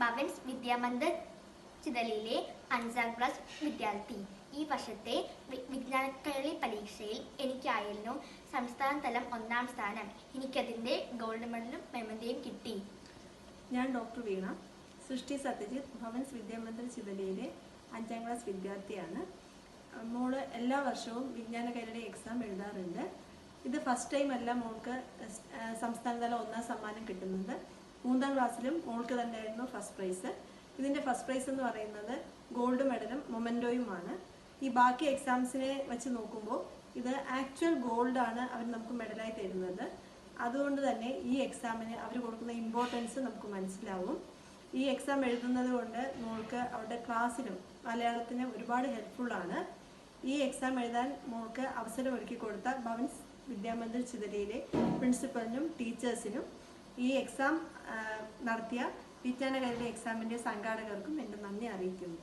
ഭവൻസ് വിദ്യാമന്ദിർ ചിതലിലെ അഞ്ചാം ക്ലാസ് വിദ്യാർത്ഥി. ഈ വർഷത്തെ വിജ്ഞാനക്കളി പരീക്ഷയിൽ എനിക്കായിരുന്നു സംസ്ഥാന തലം ഒന്നാം സ്ഥാനം. എനിക്കതിന്റെ ഗോൾഡ് മെഡലും മെമ്മന്തിയും കിട്ടി. ഞാൻ ഡോക്ടർ വീണ. സൃഷ്ടി സത്യജിത്ത് ഭവൻസ് വിദ്യാമന്ദിർ ചിതലിയിലെ അഞ്ചാം ക്ലാസ് വിദ്യാർത്ഥിയാണ്. മോൾ എല്ലാ വർഷവും വിജ്ഞാന കൈരളി എക്സാം എഴുതാറുണ്ട്. ഇത് ഫസ്റ്റ് ടൈം അല്ല മോൾക്ക് സംസ്ഥാനതല ഒന്നാം സമ്മാനം കിട്ടുന്നത്. മൂന്നാം ക്ലാസ്സിലും മോൾക്ക് തന്നെയായിരുന്നു ഫസ്റ്റ് പ്രൈസ് ഇതിന്റെ ഫസ്റ്റ് പ്രൈസ് എന്ന് പറയുന്നത് ഗോൾഡ് മെഡലും മൊമെന്റോയുമാണ് ഈ ബാക്കി എക്സാംസിനെ വെച്ച് നോക്കുമ്പോൾ ഇത് ആക്ച്വൽ ഗോൾഡാണ് അവർ നമുക്ക് മെഡലായി തരുന്നത്. അതുകൊണ്ട് തന്നെ ഈ എക്സാമിന് അവർ കൊടുക്കുന്ന ഇമ്പോർട്ടൻസ് നമുക്ക് മനസ്സിലാവും. ഈ എക്സാം എഴുതുന്നത് കൊണ്ട് മോൾക്ക് അവരുടെ ക്ലാസ്സിലും മലയാളത്തിന് ഒരുപാട് ഹെൽപ്ഫുള്ളാണ് ഈ എക്സാം എഴുതാൻ മോൾക്ക് അവസരമൊരുക്കി കൊടുത്ത ഭവൻസ് വിദ്യാമന്ദിർ ചിതലയിലെ പ്രിൻസിപ്പലിനും ടീച്ചേഴ്സിനും ഈ എക്സാം നടത്തിയ വിജ്ഞാനകരുടെ എക്സാമിന്റെ സംഘാടകർക്കും എന്റെ നന്ദി അറിയിക്കുന്നു.